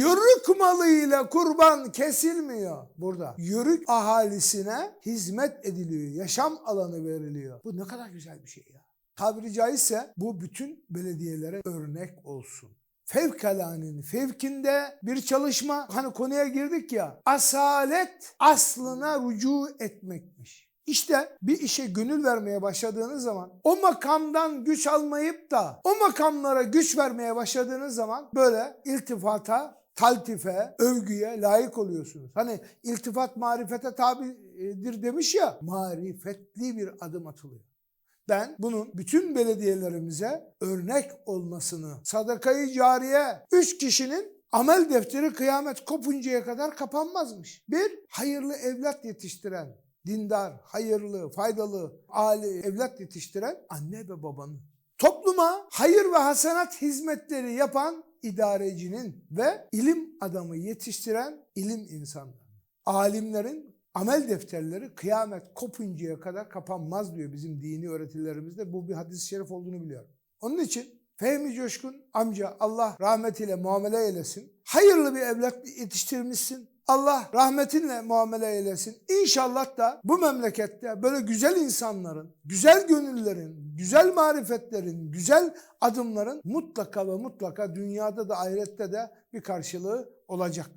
yörük malıyla kurban kesilmiyor burada. Yörük ahalisine hizmet ediliyor. Yaşam alanı veriliyor. Bu ne kadar güzel bir şey ya. Tabiri caizse bu bütün belediyelere örnek olsun. Fevkalanenin fevkinde bir çalışma hani konuya girdik ya asalet aslına rücu etmekmiş. İşte bir işe gönül vermeye başladığınız zaman o makamdan güç almayıp da o makamlara güç vermeye başladığınız zaman böyle iltifata, taltife, övgüye layık oluyorsunuz. Hani iltifat marifete tabidir demiş ya marifetli bir adım atılıyor. Ben bunun bütün belediyelerimize örnek olmasını, sadakayı cariye 3 kişinin amel defteri kıyamet kopuncaya kadar kapanmazmış. Bir, hayırlı evlat yetiştiren, dindar, hayırlı, faydalı, âli evlat yetiştiren anne ve babanın. Topluma hayır ve hasenat hizmetleri yapan idarecinin ve ilim adamı yetiştiren ilim insanları. Alimlerin amel defterleri kıyamet kopuncaya kadar kapanmaz diyor bizim dini öğretilerimizde. Bu bir hadis-i şerif olduğunu biliyorum. Onun için Fehmi Coşkun amca Allah rahmetiyle muamele eylesin. Hayırlı bir evlat yetiştirmişsin. Allah rahmetinle muamele eylesin. İnşallah da bu memlekette böyle güzel insanların, güzel gönüllerin, güzel marifetlerin, güzel adımların mutlaka ve mutlaka dünyada da ahirette de bir karşılığı olacak.